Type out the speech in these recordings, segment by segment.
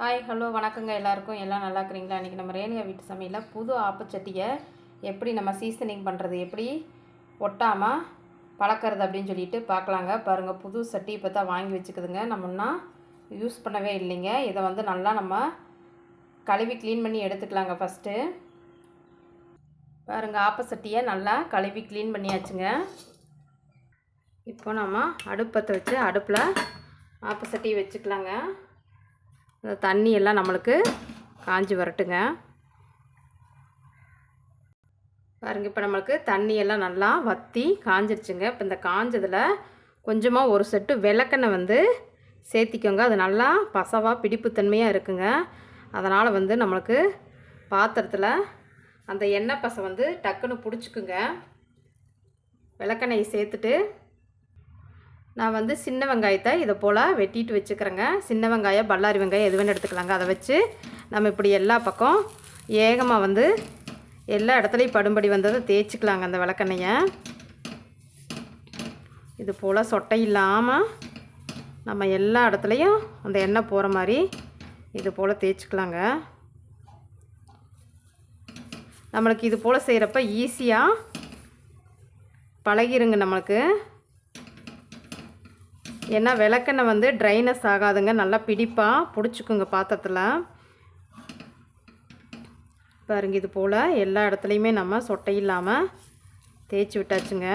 Hi hello வணக்கங்க எல்லாருக்கும். எல்லாம் நல்லா இருக்கிறீங்களா? இன்றைக்கி நம்ம ரேணுகா வீட்டு சமையலில் புது ஆப்பச்சட்டியை எப்படி நம்ம சீசனிங் பண்ணுறது எப்படி ஒட்டாமல் பழக்கிறது அப்படின்னு சொல்லிட்டு பார்க்கலாங்க. பாருங்கள் புது சட்டி இப்போ தான் வாங்கி வச்சுக்குதுங்க. நம்ம இன்னும் யூஸ் பண்ணவே இல்லைங்க. இதை வந்து நல்லா நம்ம கழுவி க்ளீன் பண்ணி எடுத்துக்கலாங்க ஃபஸ்ட்டு பாருங்கள் ஆப்பச்சட்டியை நல்லா கழுவி க்ளீன் பண்ணியாச்சுங்க. இப்போ நம்ம அடுப்பத்தை வச்சு அடுப்பில் ஆப்பச்சட்டியை வச்சுக்கலாங்க. இந்த தண்ணி எல்லாம் நம்மளுக்கு காஞ்சி வரட்டுங்க. பாருங்கள் இப்போ நம்மளுக்கு தண்ணி எல்லாம் நல்லா வற்றி காஞ்சிருச்சுங்க. இப்போ இந்த காஞ்சதில் கொஞ்சமாக ஒரு செட்டு விளக்கெண்ணெய் வந்து சேர்த்திக்கோங்க. அது நல்லா பசவாக பிடிப்புத்தன்மையாக இருக்குங்க. அதனால் வந்து நம்மளுக்கு பாத்திரத்தில் அந்த எண்ணெய் பசை வந்து டக்குன்னு பிடிச்சிக்குங்க. விளக்கெண்ணெயை சேர்த்துட்டு நான் வந்து சின்ன வெங்காயத்தை இதை போல் வெட்டிட்டு வச்சுக்கிறேங்க. சின்ன வெங்காயம் பல்லாரி வெங்காயம் எது வேணும் எடுத்துக்கலாங்க. அதை வச்சு நம்ம இப்படி எல்லா பக்கம் ஏகமாக வந்து எல்லா இடத்துலையும் படும்படி வந்ததை தேய்ச்சிக்கலாங்க அந்த விளக்கெண்ணையை. இது போல் சொட்டை இல்லாமல் நம்ம எல்லா இடத்துலையும் அந்த எண்ணெய் போகிற மாதிரி இது போல் தேய்ச்சிக்கலாங்க. நம்மளுக்கு இது போல் செய்கிறப்ப ஈஸியாக பழகிருங்க நம்மளுக்கு. ஏன்னா விளக்கெண்ணெய் வந்து ட்ரைனஸ் ஆகாதுங்க. நல்லா பிடிப்பாக பிடிச்சிக்குங்க பாத்திரத்தில். பாருங்க இது போல் எல்லா இடத்துலையுமே நம்ம சொட்டை இல்லாமல் தேய்ச்சி விட்டாச்சுங்க.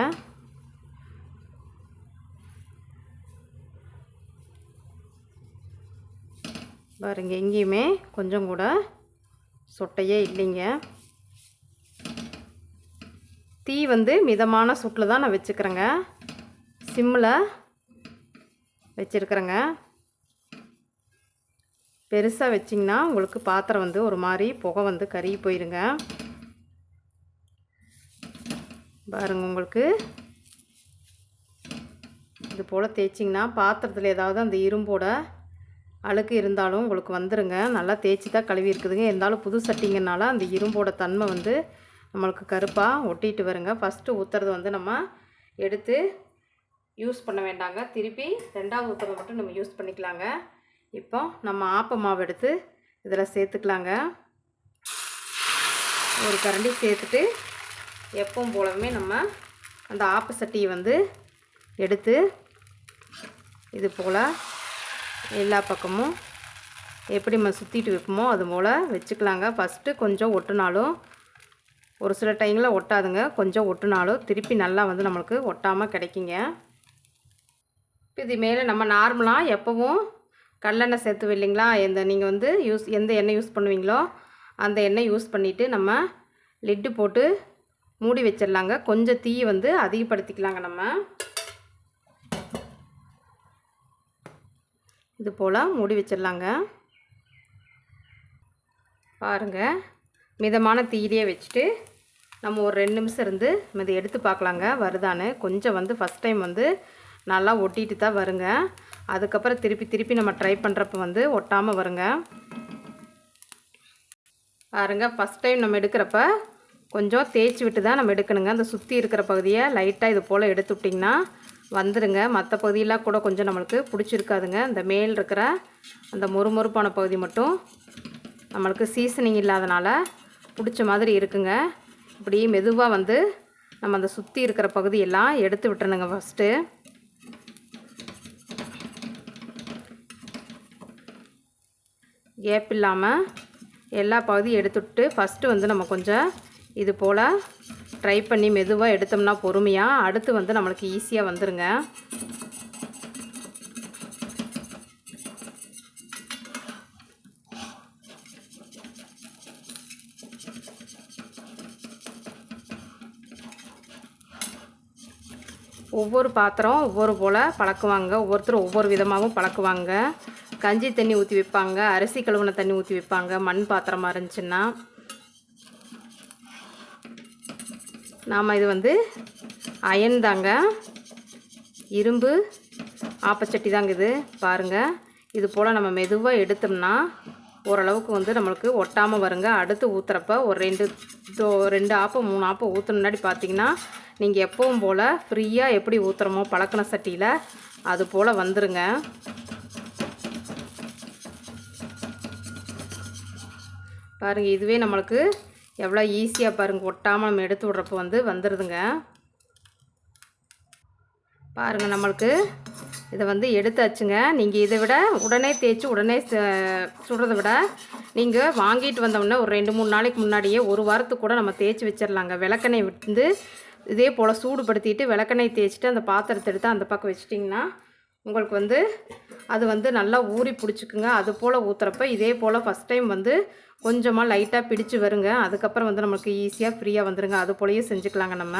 பாருங்க எங்கேயுமே கொஞ்சம் கூட சொட்டையே இல்லைங்க. தீ வந்து மிதமான சுட்டில் தான் நான் வச்சுக்கிறேங்க. சிம்மில் வச்சுருக்குறேங்க. பெருசாக வச்சிங்கன்னா உங்களுக்கு பாத்திரம் வந்து ஒரு மாதிரி புகை வந்து கருகி போயிருங்க. பாருங்க உங்களுக்கு. இது போல் தேய்ச்சிங்கன்னா பாத்திரத்தில் ஏதாவது அந்த இரும்போட அழுக்கு இருந்தாலும் உங்களுக்கு வந்துடுங்க நல்லா தேய்ச்சி தான் கழுவி இருக்குதுங்க. இருந்தாலும் புது சட்டிங்கனால அந்த இரும்போட தன்மை வந்து நம்மளுக்கு கருப்பாக ஒட்டிட்டு வருங்க. ஃபஸ்ட்டு ஊற்றுறது வந்து நம்ம எடுத்து யூஸ் பண்ண வேண்டாங்க. திருப்பி ரெண்டாவது ஊற்றுறத மட்டும் நம்ம யூஸ் பண்ணிக்கலாங்க. இப்போ நம்ம ஆப்ப மாவு எடுத்து இதில் சேர்த்துக்கலாங்க. ஒரு கரண்டி சேர்த்துட்டு எப்பவும் போலவுமே நம்ம அந்த ஆப்ப சட்டியை வந்து எடுத்து இது போல் எல்லா பக்கமும் எப்படி நம்ம சுற்றிட்டு வைப்போமோ அது போல் வச்சுக்கலாங்க. ஃபஸ்ட்டு கொஞ்சம் ஒட்டுனாலும் ஒரு சில டைமில் ஒட்டாதுங்க. கொஞ்சம் ஒட்டுனாலும் திருப்பி நல்லா வந்து நம்மளுக்கு ஒட்டாமல் கிடைக்குங்க. இது மேலே நம்ம நார்மலாக எப்போவும் கடலெண்ணெய் சேர்த்துவோம் இல்லைங்களா? எந்த நீங்கள் வந்து யூஸ் எந்த எண்ணெய் யூஸ் பண்ணுவீங்களோ அந்த எண்ணெய் யூஸ் பண்ணிவிட்டு நம்ம லிட்டு போட்டு மூடி வச்சிடலாங்க. கொஞ்சம் தீ வந்து அதிகப்படுத்திக்கலாங்க நம்ம. இது போல் மூடி வச்சிடலாங்க. பாருங்கள் மிதமான தீயிலே வச்சுட்டு நம்ம ஒரு ரெண்டு நிமிஷம் இருந்து இதை எடுத்து பார்க்கலாங்க. வருதான்னு. கொஞ்சம் வந்து ஃபஸ்ட் டைம் வந்து நல்லா ஒட்டிட்டு தான் வருங்க. அதுக்கப்புறம் திருப்பி திருப்பி நம்ம ட்ரை பண்ணுறப்ப வந்து ஒட்டாமல் வருங்க. பாருங்க ஃபஸ்ட் டைம் நம்ம எடுக்கிறப்ப கொஞ்சம் தேய்ச்சி விட்டு தான் நம்ம எடுக்கணுங்க. அந்த சுற்றி இருக்கிற பகுதியை லைட்டாக இது போல் எடுத்து விட்டிங்கன்னா வந்துடுங்க மற்ற பகுதியெல்லாம் கூட கொஞ்சம் நம்மளுக்கு பிடிச்சிருக்காதுங்க. இந்த மேல் இருக்கிற அந்த மொறுமொறுப்பான பகுதி மட்டும் நம்மளுக்கு சீசனிங் இல்லாதனால பிடிச்ச மாதிரி இருக்குங்க. இப்படி மெதுவாக வந்து நம்ம அந்த சுற்றி இருக்கிற பகுதியெல்லாம் எடுத்து விட்டுறணுங்க ஃபஸ்ட்டு கேப் இல்லாமல் எல்லா பகுதியும் எடுத்துவிட்டு ஃபஸ்ட்டு வந்து நம்ம கொஞ்சம் இது போல் ட்ரை பண்ணி மெதுவாக எடுத்தோம்னா பொறுமையாக அடுத்து வந்து நம்மளுக்கு ஈஸியாக வந்துருங்க. ஒவ்வொரு பாத்திரம் ஒவ்வொரு போல் பழக்குவாங்க. ஒவ்வொருத்தரும் ஒவ்வொரு விதமாகவும் பழக்குவாங்க. கஞ்சி தண்ணி ஊற்றி வைப்பாங்க அரிசி கழுவுன தண்ணி ஊற்றி வைப்பாங்க மண் பாத்திரமாக இருந்துச்சுன்னா. நாம் இது வந்து அயன் தாங்க. இரும்பு ஆப்பச்சட்டி தாங்க இது பாருங்கள் இது போல் நம்ம மெதுவாக எடுத்தோம்னா ஓரளவுக்கு வந்து நம்மளுக்கு ஒட்டாமல் வருங்க. அடுத்து ஊற்றுறப்ப ஒரு ரெண்டு தோ ரெண்டு ஆப்பம் மூணு ஆப்பம் ஊற்றுன முன்னாடி பார்த்தீங்கன்னா நீங்கள் எப்பவும் போல் ஃப்ரீயாக எப்படி ஊற்றுறமோ பழக்கின சட்டியில் அது போல் வந்துருங்க. பாருங்கள் இதுவே நம்மளுக்கு எவ்வளோ ஈஸியாக பாருங்கள் ஒட்டாமல் நம்ம எடுத்து விட்றப்போ வந்து வந்துடுதுங்க பாருங்கள் நம்மளுக்கு இதை வந்து எடுத்தாச்சுங்க. நீங்கள் இதை விட உடனே தேய்ச்சி உடனே ச- சுடுறதை விட நீங்கள் வாங்கிட்டு வந்தோம்னா ஒரு ரெண்டு மூணு நாளைக்கு முன்னாடியே ஒரு வாரத்துக்கு கூட நம்ம தேய்ச்சி வச்சிடலாங்க விளக்கெண்ணெய் விட்டு இதே போல் சூடுபடுத்திட்டு விளக்கெண்ணெய் தேய்ச்சிட்டு அந்த பாத்திரத்தை எடுத்து அந்த பக்கம் வச்சிட்டிங்கன்னா உங்களுக்கு வந்து அது வந்து நல்லா ஊறி பிடிச்சிக்குங்க. அது போல் ஊற்றுறப்ப இதே போல் ஃபஸ்ட் டைம் வந்து கொஞ்சமாக லைட்டாக பிடிச்சு வருங்க. அதுக்கப்புறம் வந்து நம்மளுக்கு ஈஸியாக ஃப்ரீயாக வந்துடுங்க அது போலயே செஞ்சுக்கலாங்க நம்ம.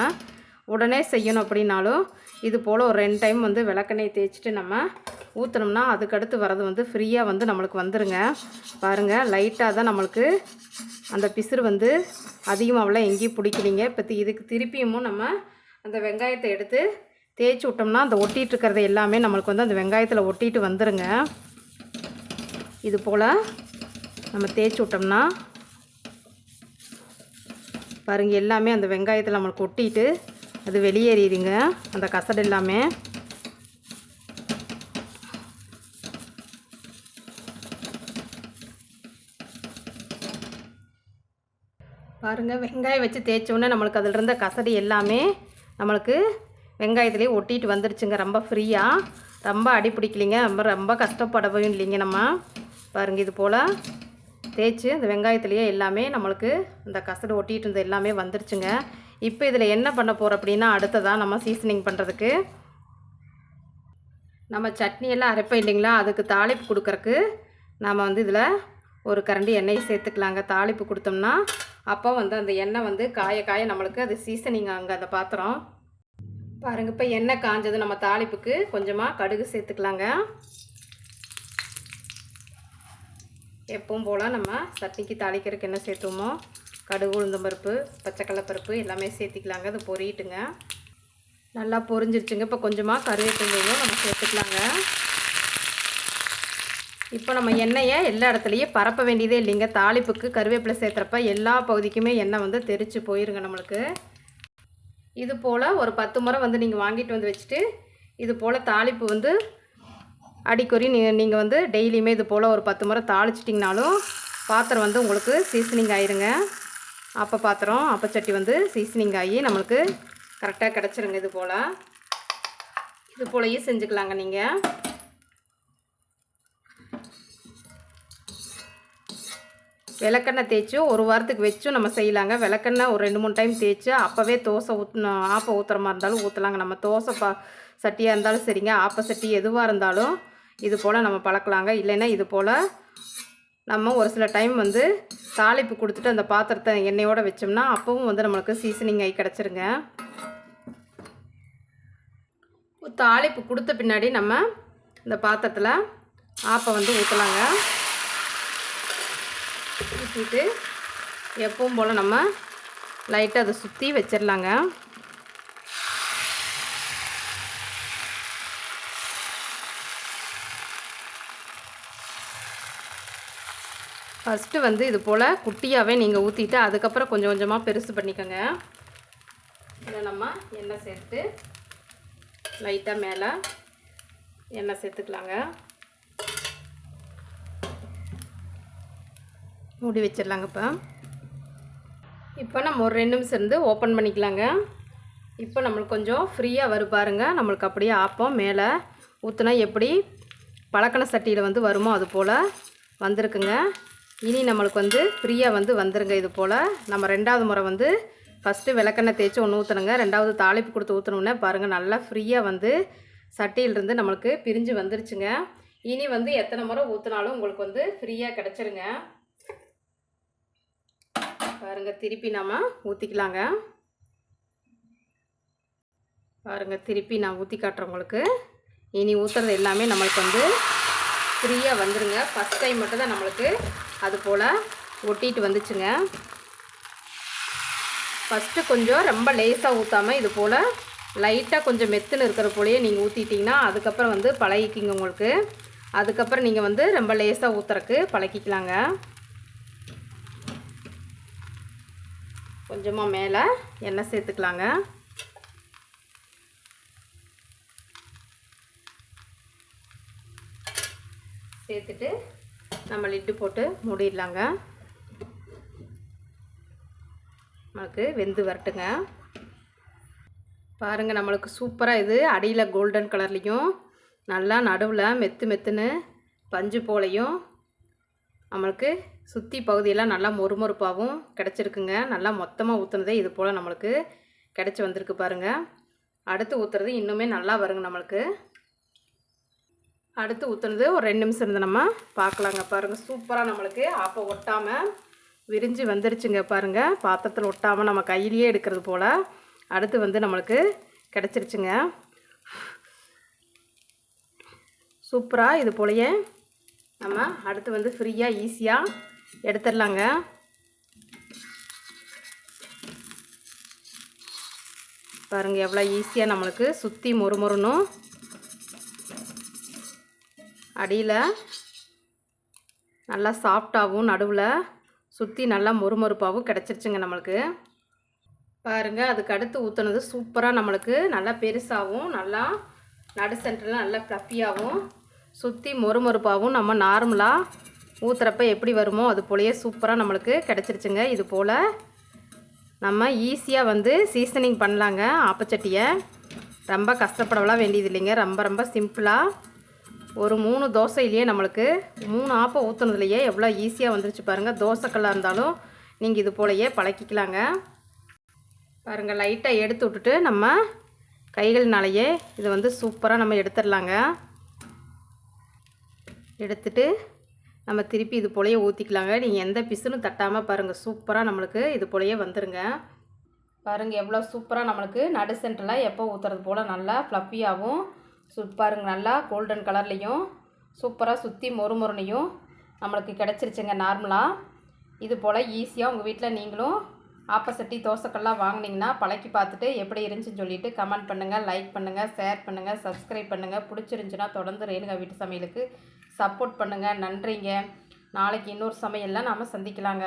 உடனே செய்யணும் அப்படின்னாலும் இது போல் ஒரு ரெண்டு டைம் வந்து விளக்கெண்ணெய் தேய்ச்சிட்டு நம்ம ஊற்றினோம்னா அதுக்கடுத்து வரது வந்து ஃப்ரீயாக வந்து நம்மளுக்கு வந்துருங்க. பாருங்கள் லைட்டாக தான் நம்மளுக்கு அந்த பிசுறு வந்து அதிகமாகலாம் எங்கேயும் பிடிக்கலிங்க. இப்போ இதுக்கு திருப்பியும் நம்ம அந்த வெங்காயத்தை எடுத்து தேய்ச்சி விட்டோம்னா அந்த ஒட்டிகிட்டு இருக்கிறது எல்லாமே நம்மளுக்கு வந்து அந்த வெங்காயத்தில் ஒட்டிட்டு வந்துடுங்க இது போல் நம்ம தேய்ச்சி விட்டோம்னா பாருங்கள் எல்லாமே அந்த வெங்காயத்தில் நம்மளுக்கு ஒட்டிட்டு அது வெளியேறிடுங்க. அந்த கசடு எல்லாமே. பாருங்கள் வெங்காயம் வச்சு தேய்ச்சோன்னே நம்மளுக்கு அதில் இருந்த கசடு எல்லாமே நம்மளுக்கு வெங்காயத்துலேயே ஒட்டிட்டு வந்துருச்சுங்க. ரொம்ப ஃப்ரீயாக ரொம்ப அடி பிடிக்கலிங்க. ரொம்ப ரொம்ப கஷ்டப்படவும் இல்லைங்க நம்ம. பாருங்கள் இது போல் தேய்ச்சி அந்த வெங்காயத்துலேயே எல்லாமே நம்மளுக்கு இந்த கசடு ஒட்டிகிட்டு இருந்த எல்லாமே வந்துருச்சுங்க. இப்போ இதில் என்ன பண்ண போகிறோம் அப்படின்னா அடுத்ததாக நம்ம சீசனிங் பண்ணுறதுக்கு நம்ம சட்னி எல்லாம் அரைப்போம் இல்லைங்களா? அதுக்கு தாளிப்பு கொடுக்கறக்கு நாம் வந்து இதில் ஒரு கரண்டி எண்ணெய் சேர்த்துக்கலாங்க. தாளிப்பு கொடுத்தோம்னா அப்போ வந்து அந்த எண்ணெய் வந்து காய காய நம்மளுக்கு அது சீசனிங் அங்கே அந்த பாத்திரம் பாருங்கள் இப்போ எண்ணெய் காஞ்சது நம்ம தாளிப்புக்கு கொஞ்சமாக கடுகு சேர்த்துக்கலாங்க. எப்பவும் போல் நம்ம சட்னிக்கு தாளிக்கிறதுக்கு என்ன சேர்த்துவோமோ கடுகு உளுந்தம்பருப்பு பச்சைக்கடலை பருப்பு எல்லாமே சேர்த்திக்கலாங்க. அது பொரியிட்டுங்க. நல்லா பொரிஞ்சிருச்சுங்க. இப்போ கொஞ்சமாக கருவேப்பிலையும் நம்ம சேர்த்துக்கலாங்க. இப்போ நம்ம எண்ணெயை எல்லா இடத்துலையும் பரப்ப வேண்டியதே இல்லைங்க. தாளிப்புக்கு கருவேப்பிலை சேர்த்துறப்ப எல்லா பகுதிக்குமே எண்ணெய் வந்து தெரித்து போயிருங்க நம்மளுக்கு. இது போல் ஒரு பத்து முறை வந்து நீங்கள் வாங்கிட்டு வந்து வச்சுட்டு இது போல் தாளிப்பு வந்து அடிக்கொறி நீ நீங்கள் வந்து டெய்லியுமே இது போல் ஒரு பத்து முறை தாளிச்சிட்டிங்கனாலும் பாத்திரம் வந்து உங்களுக்கு சீசனிங் ஆயிருங்க. அப்போ பாத்திரம் அப்பச்சட்டி வந்து சீசனிங் ஆகி நம்மளுக்கு கரெக்டாக கிடச்சிருங்க இது போல். இது போலயே செஞ்சுக்கலாங்க நீங்கள் விளக்கெண்ணெய் தேய்ச்சி ஒரு வாரத்துக்கு வச்சும் நம்ம செய்யலாங்க. விளக்கெண்ணெய் ஒரு ரெண்டு மூணு டைம் தேய்ச்சி அப்போவே தோசை ஊற்றணும் ஆப்பை ஊற்றுற மாதிரி இருந்தாலும் ஊற்றலாங்க நம்ம தோசை பா சட்டியாக இருந்தாலும் சரிங்க. ஆப்பை சட்டி எதுவாக இருந்தாலும் இது போல் நம்ம பழக்கலாங்க. இல்லைன்னா இது போல் நம்ம ஒரு சில டைம் வந்து தாளிப்பு கொடுத்துட்டு அந்த பாத்திரத்தை எண்ணெயோடு வச்சோம்னா அப்பவும் வந்து நம்மளுக்கு சீசனிங் ஆகி கிடச்சிருங்க. தாளிப்பு கொடுத்த பின்னாடி நம்ம இந்த பாத்திரத்தில் ஆப்பை வந்து ஊற்றலாங்க ஊற்றிட்டு எப்பவும் போல் நம்ம லைட்டாக அதை சுற்றி வச்சிடலாங்க ஃபஸ்ட்டு வந்து இது போல் குட்டியாகவே நீங்கள் ஊற்றிட்டு அதுக்கப்புறம் கொஞ்சம் கொஞ்சமாக பெருசு பண்ணிக்கோங்க. இதை நம்ம எண்ணெய் சேர்த்து லைட்டாக மேலே எண்ணெய் சேர்த்துக்கலாங்க. மூடி வச்சிடலாங்க இப்போ. இப்போ நம்ம ஒரு ரெண்டு நிமிஷம் இருந்து ஓப்பன் பண்ணிக்கலாங்க. இப்போ நம்மளுக்கு கொஞ்சம் ஃப்ரீயாக வரும் பாருங்கள் நம்மளுக்கு அப்படியே ஆப்பம் மேலே ஊற்றுனா எப்படி பழக்கண சட்டியில் வந்து வருமோ அது போல் வந்திருக்குங்க. இனி நம்மளுக்கு வந்து ஃப்ரீயாக வந்து வந்துருங்க இது போல். நம்ம ரெண்டாவது முறை வந்து ஃபஸ்ட்டு விளக்கெண்ணெய் தேய்ச்சி ஒன்று ஊற்றணுங்க ரெண்டாவது தாளிப்பு கொடுத்து ஊற்றணுன்னே பாருங்கள் நல்லா ஃப்ரீயாக வந்து சட்டியிலிருந்து நம்மளுக்கு பிரிஞ்சு வந்துருச்சுங்க. இனி வந்து எத்தனை முறை ஊற்றினாலும் உங்களுக்கு வந்து ஃப்ரீயாக கிடச்சிருங்க. பாருங்க திருப்பி நாம ஊற்றிக்கலாங்க பாருங்க திருப்பி நான் ஊற்றி காட்டுறேன் உங்களுக்கு. இனி ஊற்றுறது எல்லாமே நம்மளுக்கு வந்து ஃப்ரீயாக வந்துருங்க. ஃபஸ்ட் டைம் மட்டும் தான் நம்மளுக்கு அது போல் ஒட்டிட்டு வந்துச்சுங்க. ஃபஸ்ட்டு கொஞ்சம் ரொம்ப லேசாக ஊற்றாமல் இது போல் லைட்டாக கொஞ்சம் மெத்துன்னு இருக்கிற போலேயே நீங்கள் ஊற்றிட்டிங்கன்னா அதுக்கப்புறம் வந்து பழகிக்கிங்க உங்களுக்கு. அதுக்கப்புறம் நீங்கள் வந்து ரொம்ப லேசாக ஊற்றுறக்கு பழகிக்கலாங்க. கொஞ்சமாக மேலே எண்ணெய் சேர்த்துக்கலாங்க. சேர்த்துட்டு நம்ம லிட்டு போட்டு மூடிடலாங்க. நமக்கு வெந்து வரட்டுங்க. பாருங்கள் நம்மளுக்கு சூப்பராக இது அடியில் கோல்டன் கலர்லேயும் நல்லா நடுவில் மெத்து மெத்துன்னு பஞ்சு போலையும் நம்மளுக்கு சுற்றி பகுதியெல்லாம் நல்லா மொறுமொறுப்பாகவும் கிடச்சிருக்குங்க. நல்லா மொத்தமாக ஊற்றுனதே இது போல் நம்மளுக்கு கிடச்சி வந்திருக்கு பாருங்கள் அடுத்து ஊற்றுறது இன்னுமே நல்லா வருங்க நம்மளுக்கு. அடுத்து ஊற்றுனது ஒரு ரெண்டு நிமிஷம் இருந்து நம்ம பார்க்கலாங்க பாருங்கள் சூப்பராக நம்மளுக்கு அப்போ ஒட்டாமல் விரிஞ்சு வந்துருச்சுங்க பாருங்கள் பாத்திரத்தில் ஒட்டாமல் நம்ம கையிலேயே எடுக்கிறது போல் அடுத்து வந்து நம்மளுக்கு கிடச்சிருச்சுங்க. சூப்பராக இது போலயே நம்ம அடுத்து வந்து ஃப்ரீயாக ஈஸியாக எடுத்துடலாங்க. பாருங்கள் எவ்வளோ ஈஸியாக நம்மளுக்கு சுற்றி மொறுமொறுணும். அடியில் நல்லா சாஃப்டாகவும் நடுவில் சுற்றி நல்லா மொறுமொறுப்பாகவும் கிடச்சிருச்சுங்க நம்மளுக்கு. பாருங்கள் அதுக்கு அடுத்து ஊற்றுனது சூப்பராக நம்மளுக்கு நல்லா பெருசாகவும் நல்லா நடு சென்டரில் நல்லா ஃப்ளஃபியாகவும் சுற்றி மொறுமொறுப்பாகவும் நம்ம நார்மலாக ஊற்றுறப்ப எப்படி வருமோ அது போலயே சூப்பராக நம்மளுக்கு கிடச்சிருச்சுங்க. இது போல் நம்ம ஈஸியாக வந்து சீசனிங் பண்ணலாங்க ஆப்பச்சட்டியை. ரொம்ப கஷ்டப்படலாம் வேண்டியது இல்லைங்க ரொம்ப ரொம்ப சிம்பிளாக ஒரு மூணு தோசையிலேயே நம்மளுக்கு மூணு ஆப்பை ஊற்றுனதுலையே எவ்வளோ ஈஸியாக வந்துருச்சு பாருங்கள் தோசைக்கல்லாக இருந்தாலும் நீங்கள் இது போலயே பழக்கிக்கலாங்க. பாருங்கள் லைட்டாக எடுத்து விட்டுட்டு நம்ம கைகள்னாலேயே இது வந்து சூப்பராக நம்ம எடுத்துடலாங்க. எடுத்துட்டு நம்ம திருப்பி இது போலயே ஊற்றிக்கலாங்க நீங்கள் எந்த பிசுனும் தட்டாமல் பாருங்கள் சூப்பராக நம்மளுக்கு இது போலயே வந்துடுங்க பாருங்கள் எவ்வளோ சூப்பராக நம்மளுக்கு நடு சென்டரில் எப்போ ஊற்றுறது போல் நல்லா ஃப்ளஃபியாகவும் சு நல்லா கோல்டன் கலர்லேயும் சூப்பராக சுற்றி மொறு மொறுனையும் நம்மளுக்கு கிடச்சிருச்சுங்க நார்மலாக இது போல் ஈஸியாக உங்கள் வீட்டில் நீங்களும் ஆப்பசட்டி தோசைக்கல்லாம் வாங்கினீங்கன்னா பழக்கி பார்த்துட்டு எப்படி இருந்துச்சுன்னு சொல்லிவிட்டு கமெண்ட் பண்ணுங்கள் லைக் பண்ணுங்கள் ஷேர் பண்ணுங்கள் சப்ஸ்கிரைப் பண்ணுங்கள் பிடிச்சிருந்துச்சுன்னா தொடர்ந்து ரேணுகா வீட்டு சமையலுக்கு சப்போர்ட் பண்ணுங்கள் நன்றிங்க. நாளைக்கு இன்னொரு சமையலில் நாம் சந்திக்கலாங்க.